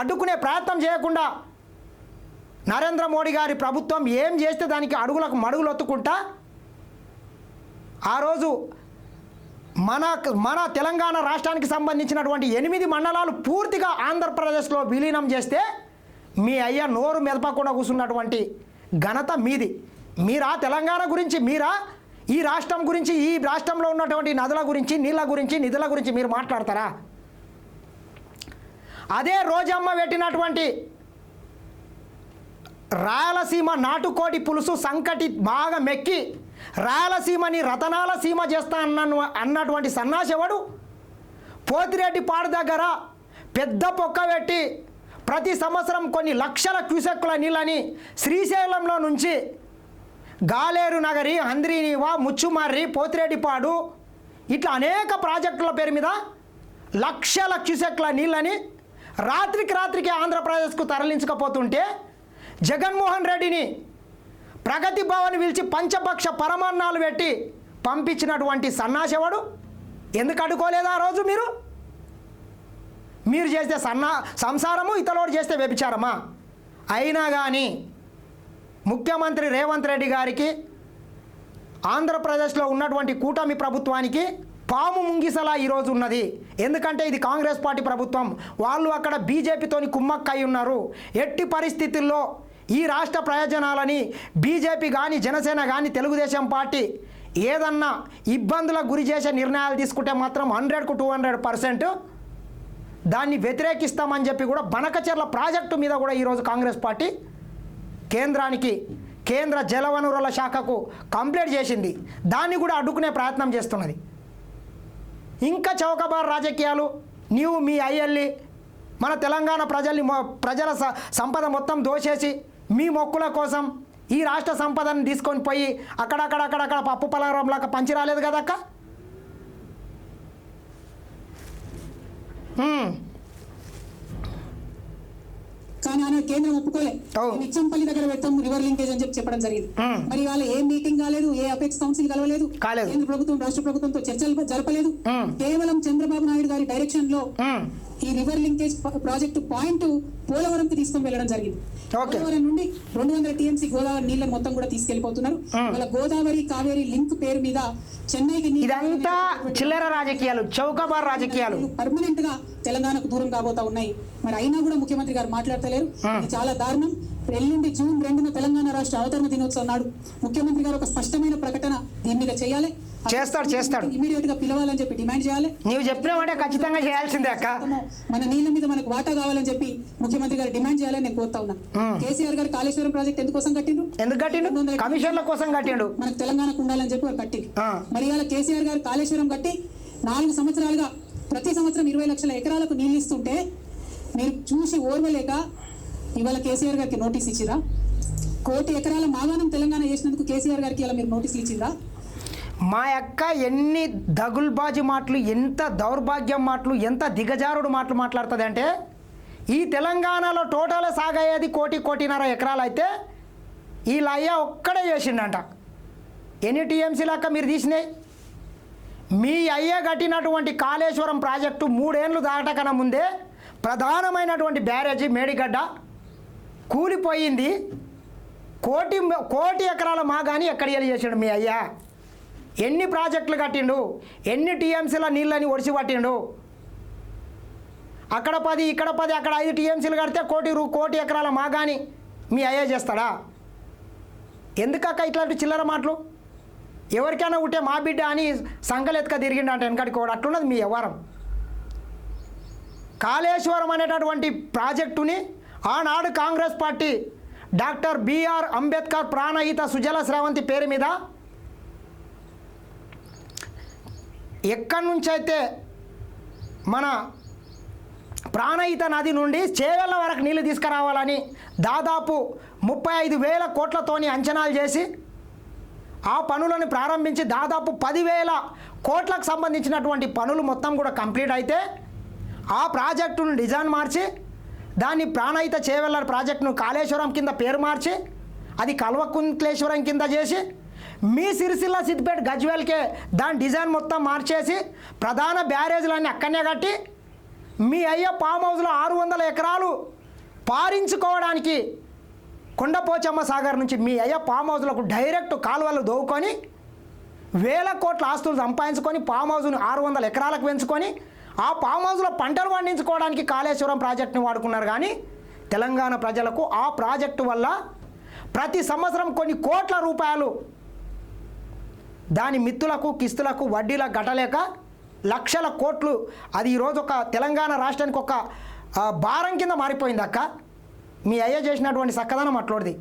అడ్డుకునే ప్రయత్నం చేయకుండా నరేంద్ర మోడీ గారి ప్రభుత్వం ఏం చేస్తే దానికి అడుగులకు మడుగులు ఒత్తుకుంటా? ఆ రోజు మన మన తెలంగాణ రాష్ట్రానికి సంబంధించినటువంటి ఎనిమిది మండలాలు పూర్తిగా ఆంధ్రప్రదేశ్లో విలీనం చేస్తే మీ అయ్య నోరు మెదపకుండా కూర్చున్నటువంటి ఘనత మీది. మీరా తెలంగాణ గురించి మీరా? ఈ రాష్ట్రం గురించి ఈ రాష్ట్రంలో ఉన్నటువంటి నదుల గురించి నీళ్ళ గురించి నిధుల గురించి మీరు మాట్లాడతారా? అదే రోజమ్మ పెట్టినటువంటి రాయలసీమ నాటుకోటి పులుసు సంకటి బాగా మెక్కి రాయలసీమని రతనాల సీమ చేస్తా అన్న అన్నటువంటి సన్నాసెవడు పోతిరెడ్డి పాడు దగ్గర పెద్ద పొక్క పెట్టి ప్రతి సంవత్సరం కొన్ని లక్షల క్యూసెక్కుల నీళ్ళని శ్రీశైలంలో నుంచి గాలేరు నగరి హంద్రీనివా ముచ్చుమర్రి పోతిరెడ్డిపాడు ఇట్లా అనేక ప్రాజెక్టుల పేరు మీద లక్షల క్యూసెక్ల నీళ్ళని రాత్రికి రాత్రికి ఆంధ్రప్రదేశ్కు తరలించకపోతుంటే జగన్మోహన్ రెడ్డిని ప్రగతి భవన్ పిలిచి పంచపక్ష పరమాన్నాలు పెట్టి పంపించినటువంటి సన్నాసెవడు ఎందుకు అడ్డుకోలేదా ఆ రోజు మీరు? మీరు చేస్తే సన్నా సంసారము ఇతలోడు చేస్తే వ్యభిచారమా? అయినా కానీ ముఖ్యమంత్రి రేవంత్ రెడ్డి గారికి ఆంధ్రప్రదేశ్లో ఉన్నటువంటి కూటమి ప్రభుత్వానికి పాము ముంగిసలా ఈరోజు ఉన్నది. ఎందుకంటే ఇది కాంగ్రెస్ పార్టీ ప్రభుత్వం. వాళ్ళు అక్కడ బీజేపీతోని కుమ్మక్కై ఉన్నారు. ఎట్టి పరిస్థితుల్లో ఈ రాష్ట్ర ప్రయోజనాలని బీజేపీ కానీ జనసేన కానీ తెలుగుదేశం పార్టీ ఏదన్నా ఇబ్బందులకు గురి చేసే నిర్ణయాలు తీసుకుంటే మాత్రం హండ్రెడ్కు టూ హండ్రెడ్ పర్సెంట్ దాన్ని వ్యతిరేకిస్తామని చెప్పి కూడా బనకచెర్ల ప్రాజెక్టు మీద కూడా ఈరోజు కాంగ్రెస్ పార్టీ కేంద్రానికి కేంద్ర జలవనరుల శాఖకు కంప్లైంట్ చేసింది. దాన్ని కూడా అడ్డుకునే ప్రయత్నం చేస్తున్నది. ఇంకా చౌకబార్ రాజకీయాలు నీవు మీ అయ్యల్లి మన తెలంగాణ ప్రజల్ని మొ- ప్రజల సంపద మొత్తం దోచేసి మీ మొక్కుల కోసం ఈ రాష్ట్ర సంపదను తీసుకొని పోయి అక్కడక్కడక్కడక్కడ పప్పు పలారంలాగా పంచి రాలేదు కదక్క? కానీ ఆయన కేంద్రం ఒప్పుకోలే. నిచ్చంపల్లి దగ్గర పెడతాం రివర్ లింకేజ్ అని చెప్పి చెప్పడం జరిగింది. మరి వాళ్ళ ఏ మీటింగ్ కాలేదు ఏ అపెక్స్ కౌన్సిల్ కలవలేదు. కేంద్ర ప్రభుత్వం రాష్ట్ర ప్రభుత్వంతో చర్చలు జరపలేదు. కేవలం చంద్రబాబు నాయుడు గారి డైరెక్షన్లో. ఈ రివర్ లింకేజ్ ప్రాజెక్టు పాయింట్ పోలవరంకి తీసుకొని వెళ్ళడం జరిగింది. పోలవరం నుండి రెండు వందల టీఎంసీ గోదావరి నీళ్ళని మొత్తం కూడా తీసుకెళ్ళిపోతున్నారు. వాళ్ళ గోదావరి కావేరి లింక్ పేరు మీద చెన్నైకి ఇదంతా చిల్లర రాజకీయాలు చౌకబార్ రాజకీయాలు. పర్మనెంట్గా తెలంగాణకు దూరం కాబోతా ఉన్నాయి. మరి అయినా కూడా ముఖ్యమంత్రి గారు మాట్లాడతలేరు. ఇది చాలా దారుణం. ఎల్లుండి జూన్ రెండున తెలంగాణ రాష్ట్ర అవతరణ దినోత్సవం నాడు ముఖ్యమంత్రి గారు ఒక స్పష్టమైన ప్రకటన దీని మీద చేయాలి. చేస్తాడు, చేస్తాడు. ఇమీడియట్గా పిలవాలని చెప్పి డిమాండ్ చేయాలి. నీవు చెప్పినావంటే ఖచ్చితంగా చేయాల్సిందే అక్క. మన నీళ్ళ మీద మనకు వాటా కావాలని చెప్పి ముఖ్యమంత్రి గారు డిమాండ్ చేయాలని నేను కోరుతా ఉన్నా. కేసీఆర్ గారు కాళేశ్వరం ప్రాజెక్ట్ ఎందుకోసం కట్టిండ్రు? ఎందుకు కట్టిండు కమిషన్ల కోసం కట్టిండు. మనకు తెలంగాణకు ఉండాలని చెప్పి ఆ. మరి ఇవాళ కేసీఆర్ గారు కాళేశ్వరం కట్టి నాలుగు సంవత్సరాలుగా ప్రతి సంవత్సరం ఇరవై లక్షల ఎకరాలకు నీళ్ళు ఇస్తుంటే మీరు చూసి ఓర్వలేక ఇవాళ కేసీఆర్ గారికి నోటీస్ ఇచ్చిరా? కోటి ఎకరాల మాగాణం తెలంగాణ చేసినందుకు కేసీఆర్ గారికి ఇలా మీరు నోటీసులు ఇచ్చిందా మా అక్క ఎన్ని దగుల్బాజీ మాటలు ఎంత దౌర్భాగ్యం మాటలు ఎంత దిగజారుడు మాటలు మాట్లాడుతుంది అంటే ఈ తెలంగాణలో టోటల్ సాగయ్యేది కోటి కోటిన్నర ఎకరాలు అయితే ఈ లయ్య ఒక్కడే చేసిండంట. ఎన్ని టీఎంసీ లెక్క మీరు తీసినాయి? మీ అయ్య కట్టినటువంటి కాళేశ్వరం ప్రాజెక్టు మూడేళ్ళు దాటకన్నా ముందే ప్రధానమైనటువంటి బ్యారేజీ మేడిగడ్డ కూలిపోయింది. కోటి కోటి ఎకరాల మాగాని ఎక్కడ వెళ్ళి చేసాడు మీ అయ్యా? ఎన్ని ప్రాజెక్టులు కట్టిండు? ఎన్ని టీఎంసీల నీళ్ళని ఒడిసి పట్టిండు? అక్కడ పది ఇక్కడ పది అక్కడ ఐదు టీఎంసీలు కడితే కోటి రూ కోటి ఎకరాల మాగాని మీ అయ్యా చేస్తాడా? ఎందుకక్క ఇట్లాంటి చిల్లర మాటలు? ఎవరికైనా ఉంటే మా బిడ్డ అని సంకలెత్క తిరిగిండు అంటే వెనకడికి కూడా అట్లున్నది మీ వ్యవహారం. కాళేశ్వరం అనేటటువంటి ప్రాజెక్టుని ఆనాడు Congress party doctor BR Ambedkar Pranahitha Sujala Sravanthi పేరు మీద ఎక్కడి నుంచైతే మన ప్రాణహిత నది నుండి చేవెళ్ళ వరకు నీళ్ళు తీసుకురావాలని దాదాపు ముప్పై ఐదు వేల కోట్లతోని అంచనాలు చేసి ఆ పనులను ప్రారంభించి దాదాపు పదివేల కోట్లకు సంబంధించినటువంటి పనులు మొత్తం కూడా కంప్లీట్ అయితే ఆ ప్రాజెక్టును డిజైన్ మార్చి దాన్ని ప్రాణహిత చేవెళ్ళ ప్రాజెక్టును కాళేశ్వరం కింద పేరు మార్చి అది కల్వకుంక్లేశ్వరం కింద చేసి మీ సిరిసిల్ల సిద్దిపేట గజ్వేల్కే దాని డిజైన్ మొత్తం మార్చేసి ప్రధాన బ్యారేజ్లన్నీ అక్కడనే కట్టి మీ అయ్య ఫామ్ హౌస్లో ఆరు వందల ఎకరాలు పారించుకోవడానికి కొండపోచమ్మ సాగర్ నుంచి మీ అయ్య ఫామ్ హౌస్లకు డైరెక్ట్ కాలువలు దోవుకొని వేల కోట్ల ఆస్తులు సంపాదించుకొని ఫామ్ హౌస్ను ఆరు వందల ఎకరాలకు పెంచుకొని ఆ ఫామ్ హౌస్లో పంటలు పండించుకోవడానికి కాళేశ్వరం ప్రాజెక్టుని వాడుకున్నారు. కానీ తెలంగాణ ప్రజలకు ఆ ప్రాజెక్టు వల్ల ప్రతి సంవత్సరం కొన్ని కోట్ల రూపాయలు దాని మిత్తులకు కిస్తులకు వడ్డీలకు గట్టలేక లక్షల కోట్లు. అది ఈరోజు ఒక తెలంగాణ రాష్ట్రానికి ఒక భారం కింద మారిపోయింది అక్క. మీ అయ్య చేసినటువంటి చక్కదనం అట్లోడిది.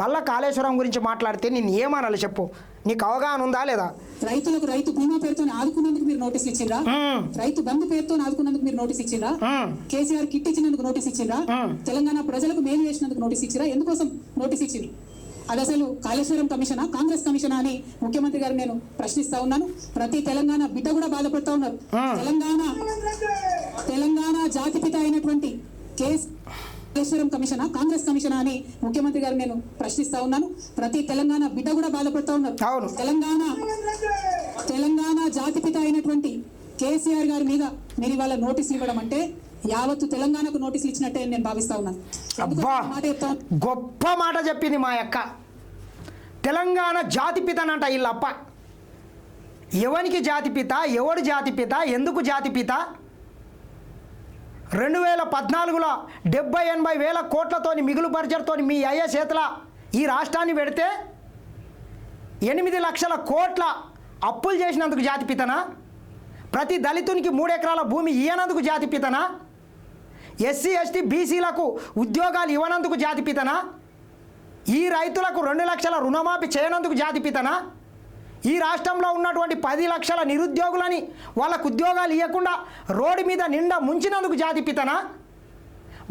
మళ్ళా కాళేశ్వరం గురించి మాట్లాడితే నేను ఏమనాలి చెప్పు? నీకు అవగాహన ఉందా లేదా? రైతులకు రైతు బీమా పేరుతో ఆదుకున్నందుకు మీరు నోటీసులు ఇచ్చిండ్రా? మ్మ్. రైతు బంధు పేరుతో ఆదుకున్నందుకు మీరు నోటీస్ ఇచ్చిండ్రా? మ్మ్. కేసీఆర్ కిట్ ఇచ్చినందుకు నోటీస్ ఇచ్చిండ్రా? మ్మ్. తెలంగాణ ప్రజలకు మేలు చేసినందుకు నోటీస్ ఇచ్చిరా ఎందుకోసం నోటీస్ ఇచ్చిండ్రు? అది అసలు కాళేశ్వరం కమిషనా కాంగ్రెస్ కమిషనా అని ముఖ్యమంత్రి గారు నేను ప్రశ్నిస్తా ఉన్నాను. ప్రతి తెలంగాణ బిడ్డ కూడా బాధపడతా ఉన్నారు. తెలంగాణ తెలంగాణ జాతిపిత అయినటువంటి కేస్ కాళేశ్వరం కమిషనా కాంగ్రెస్ కమిషనా అని ముఖ్యమంత్రి గారు నేను ప్రశ్నిస్తా ఉన్నాను. ప్రతి తెలంగాణ బిడ్డ కూడా బాధపడతా ఉన్నారు. తెలంగాణ తెలంగాణ జాతిపిత అయినటువంటి కేసీఆర్ గారి మీద మీరు ఇవాళ నోటీసులు ఇవ్వడం అంటే యావత్తు తెలంగాణకు నోటీసులు ఇచ్చినట్టే నేను భావిస్తా ఉన్నాను. అబ్బా? గొప్ప మాట చెప్పింది మా యొక్క తెలంగాణ జాతిపితనంట వీళ్ళప్ప ఎవనికి జాతిపిత ఎవడు జాతిపిత ఎందుకు జాతిపిత రెండు వేల పద్నాలుగులో డెబ్బై ఎనభై వేల కోట్లతోని మిగులు బడ్జెట్తోని మీ అయ్య చేతుల ఈ రాష్ట్రాన్ని పెడితే ఎనిమిది లక్షల కోట్ల అప్పులు చేసినందుకు జాతిపితనా ప్రతి దళితునికి మూడు ఎకరాల భూమి ఇయ్యనందుకు జాతిపితనా ఎస్సీ ఎస్టీ బీసీలకు ఉద్యోగాలు ఇవ్వనందుకు జాతిపితనా ఈ రైతులకు రెండు లక్షల రుణమాఫీ చేయనందుకు జాతిపితనా ఈ రాష్ట్రంలో ఉన్నటువంటి పది లక్షల నిరుద్యోగులని వాళ్ళకు ఉద్యోగాలు ఇవ్వకుండా రోడ్డు మీద నిండా ముంచినందుకు జాతిపితనా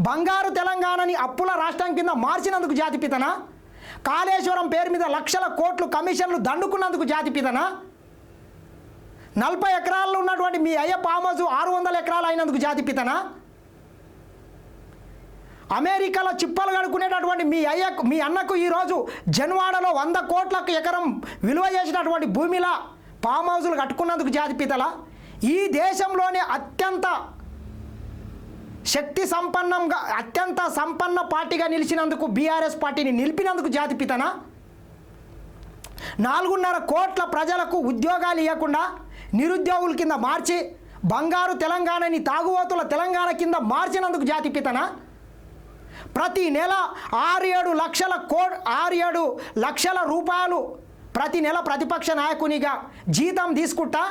బంగారు తెలంగాణని అప్పుల రాష్ట్రం కింద మార్చినందుకు జాతిపితనా కాళేశ్వరం పేరు మీద లక్షల కోట్లు కమిషన్లు దండుకున్నందుకు జాతిపితనా నలభై ఎకరాల్లో ఉన్నటువంటి మీ అయ్య పామోజు ఆరు వందల ఎకరాలు అయినందుకు జాతిపితనా అమెరికాలో చిప్పలు కడుక్కునేటటువంటి మీ అయ్యకు మీ అన్నకు ఈరోజు జన్వాడలో వంద కోట్లకు ఎకరం విలువ చేసినటువంటి భూమిలా ఫామ్ హౌజులు కట్టుకున్నందుకు జాతిపితల ఈ దేశంలోనే అత్యంత శక్తి సంపన్నంగా అత్యంత సంపన్న పార్టీగా నిలిచినందుకు బీఆర్ఎస్ పార్టీని నిలిపినందుకు జాతిపితన నాలుగున్నర కోట్ల ప్రజలకు ఉద్యోగాలు ఇవ్వకుండా నిరుద్యోగుల కింద మార్చి బంగారు తెలంగాణని తాగుబోతుల తెలంగాణ కింద మార్చినందుకు జాతిపితనా ప్రతి నెల ఆరు ఏడు లక్షల కో ఆరు ఏడు లక్షల రూపాయలు ప్రతి నెల ప్రతిపక్ష నాయకునిగా జీతం తీసుకుంటా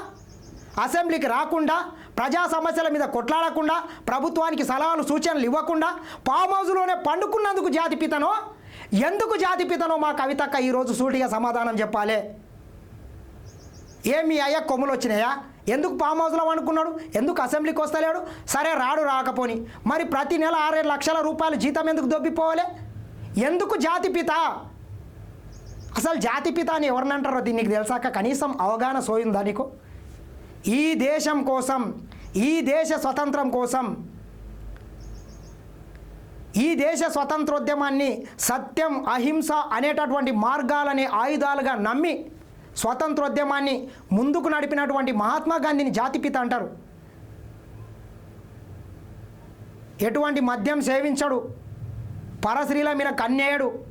అసెంబ్లీకి రాకుండా ప్రజా సమస్యల మీద కొట్లాడకుండా ప్రభుత్వానికి సలహాలు సూచనలు ఇవ్వకుండా ఫామ్ హౌస్లోనే పండుకున్నందుకు జాతిపితనో ఎందుకు జాతిపితనో మా కవితక్క? ఈరోజు సూటిగా సమాధానం చెప్పాలి. ఏమి అయ్యా? కొమ్ములు వచ్చినాయా? ఎందుకు ఫామ్ హౌస్లో అనుకున్నాడు ఎందుకు అసెంబ్లీకి వస్తలేడు? సరే రాడు రాకపోని. మరి ప్రతి నెల ఆరేడు లక్షల రూపాయలు జీతం ఎందుకు దొబ్బిపోవాలి? ఎందుకు జాతిపిత అసలు జాతిపిత అని ఎవరినంటారో దీనికి తెలిసాక? కనీసం అవగాహన సోయిందా నీకు? ఈ దేశం కోసం ఈ దేశ స్వతంత్రం కోసం ఈ దేశ స్వతంత్రోద్యమాన్ని సత్యం అహింస అనేటటువంటి మార్గాలనే ఆయుధాలుగా నమ్మి స్వతంత్రోద్యమాన్ని ముందుకు నడిపినటువంటి మహాత్మా గాంధీని జాతిపిత అంటారు. ఎటువంటి మద్యం సేవించడు. పరశ్రీల మీద కన్నేయడు.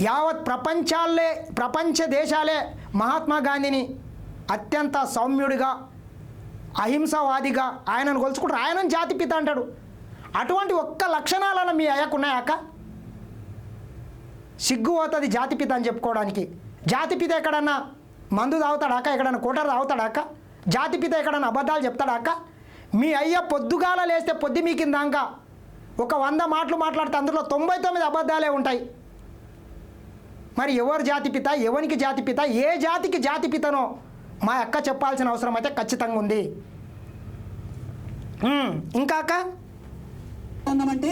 యావత్ ప్రపంచాలే ప్రపంచ దేశాలే మహాత్మా గాంధీని అత్యంత సౌమ్యుడిగా అహింసవాదిగా ఆయనను కొలుచుకుంటారు. ఆయనను జాతిపిత అంటాడు. అటువంటి ఒక్క లక్షణాలను మీ అయ్యకున్నాయాక సిగ్గు పోతుంది జాతిపిత అని చెప్పుకోవడానికి. జాతిపిత ఎక్కడన్నా? మందు తాగుతాడాక? ఎక్కడన్నా కూటర్ తాగుతాడాక? జాతిపిత ఎక్కడన్నా అబద్ధాలు చెప్తాడాక? మీ అయ్య పొద్దుగాల లేస్తే పొద్దు మీ కిందాక ఒక వంద మాటలు మాట్లాడితే అందులో తొంభై తొమ్మిది అబద్ధాలే ఉంటాయి. మరి ఎవరు జాతిపిత? ఎవరికి జాతిపిత? ఏ జాతికి జాతిపితనో మా అక్క చెప్పాల్సిన అవసరం అయితే ఖచ్చితంగా ఉంది. ఇంకా అక్క? ఉన్నామంటే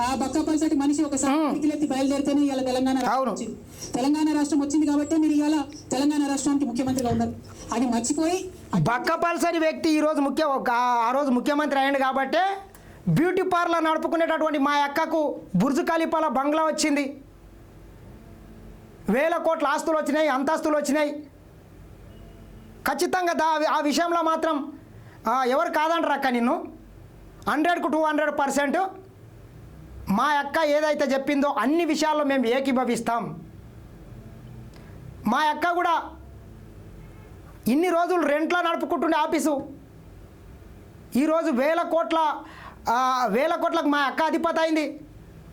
ఆ బక్కపల్సటి మనిషి ఒకసారి ఎత్తి బయలుదేరితేనే ఇవాళ తెలంగాణ రాష్ట్రం తెలంగాణ రాష్ట్రం వచ్చింది కాబట్టి మీరు ఇవాళ తెలంగాణ రాష్ట్రానికి ముఖ్యమంత్రిగా ఉన్నారు. అది మర్చిపోయి బక్కపల్సని వ్యక్తి ఈరోజు ముఖ్య ఒక- ఆ రోజు ముఖ్యమంత్రి అయ్యాడు కాబట్టే బ్యూటీ పార్లర్ నడుపుకునేటటువంటి మా అక్కకు బుర్జు ఖలీఫాల బంగ్లా వచ్చింది. వేల కోట్ల ఆస్తులు వచ్చినాయి అంతస్తులు వచ్చినాయి. ఖచ్చితంగా దా ఆ విషయంలో మాత్రం ఎవరు కాదంటారు అక్క నిన్ను? హండ్రెడ్కు టూ హండ్రెడ్ పర్సెంట్ మా అక్క ఏదైతే చెప్పిందో అన్ని విషయాల్లో మేము ఏకీభవిస్తాం. మా అక్క కూడా ఇన్ని రోజులు రెంట్లో నడుపుకుంటుండే ఆఫీసు. ఈరోజు వేల కోట్ల వేల కోట్లకు మా అక్క అధిపతి అయింది.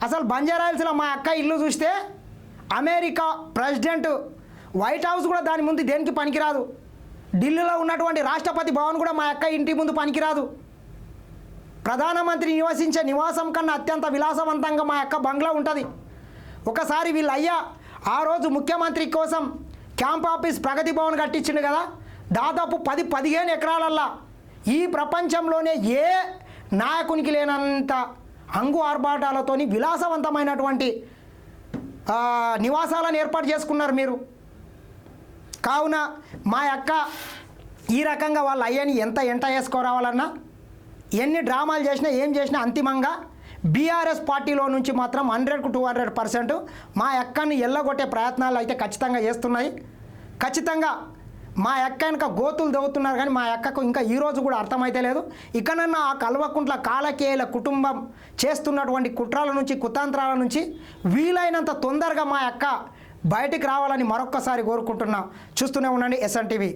అసలు బంజారాయిల్స్లో మా అక్క ఇల్లు చూస్తే అమెరికా ప్రెసిడెంట్ వైట్ హౌస్ కూడా దాని ముందు దేనికి పనికిరాదు. ఢిల్లీలో ఉన్నటువంటి రాష్ట్రపతి భవన్ కూడా మా అక్క ఇంటి ముందు పనికిరాదు. ప్రధానమంత్రి నివసించే నివాసం కన్నా అత్యంత విలాసవంతంగా మా యొక్క బంగ్లా ఉంటుంది. ఒకసారి వీళ్ళ అయ్యా ఆ రోజు ముఖ్యమంత్రి కోసం క్యాంప్ ఆఫీస్ ప్రగతి భవన్ కట్టించిండు కదా దాదాపు పది పదిహేను ఎకరాలల్లా ఈ ప్రపంచంలోనే ఏ నాయకునికి లేనంత అంగు ఆర్భాటాలతోని విలాసవంతమైనటువంటి నివాసాలను ఏర్పాటు చేసుకున్నారు మీరు. కావున మా యొక్క ఈ రకంగా వాళ్ళ అయ్యని ఎంత ఎంట వేసుకోరావాలన్నా ఎన్ని డ్రామాలు చేసినా ఏం చేసినా అంతిమంగా బీఆర్ఎస్ పార్టీలో నుంచి మాత్రం హండ్రెడ్కు టూ హండ్రెడ్ పర్సెంట్ మా అక్కని ఎల్లగొట్టే ప్రయత్నాలు అయితే ఖచ్చితంగా చేస్తున్నాయి. ఖచ్చితంగా మా అక్క వెనక గోతులు దవ్వుతున్నారు కానీ మా అక్కకు ఇంకా ఈరోజు కూడా అర్థమైతే లేదు. ఇకనన్నా ఆ కల్వకుంట్ల కాలకేయుల కుటుంబం చేస్తున్నటువంటి కుట్రాల నుంచి కుతంత్రాల నుంచి వీలైనంత తొందరగా మా అక్క బయటికి రావాలని మరొక్కసారి కోరుకుంటున్నా. చూస్తూనే ఉండండి ఎస్ఎన్టీవీ